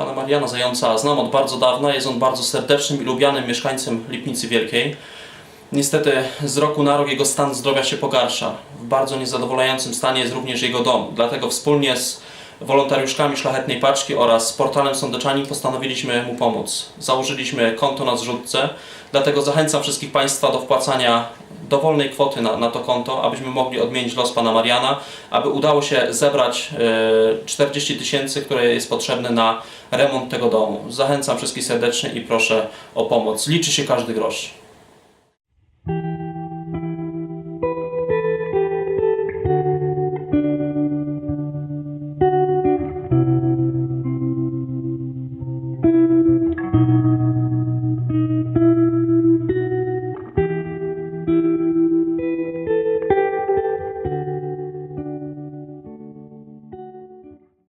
Pana Mariana Zająca znam od bardzo dawna. Jest on bardzo serdecznym i lubianym mieszkańcem Lipnicy Wielkiej. Niestety z roku na rok jego stan zdrowia się pogarsza. W bardzo niezadowalającym stanie jest również jego dom. Dlatego wspólnie z wolontariuszkami Szlachetnej Paczki oraz portalem Sądeczanin postanowiliśmy mu pomóc. Założyliśmy konto na zrzutce, dlatego zachęcam wszystkich Państwa do wpłacania dowolnej kwoty na, na to konto, abyśmy mogli odmienić los Pana Mariana, aby udało się zebrać e, 40 tysięcy, które jest potrzebne na remont tego domu. Zachęcam wszystkich serdecznie i proszę o pomoc. Liczy się każdy grosz.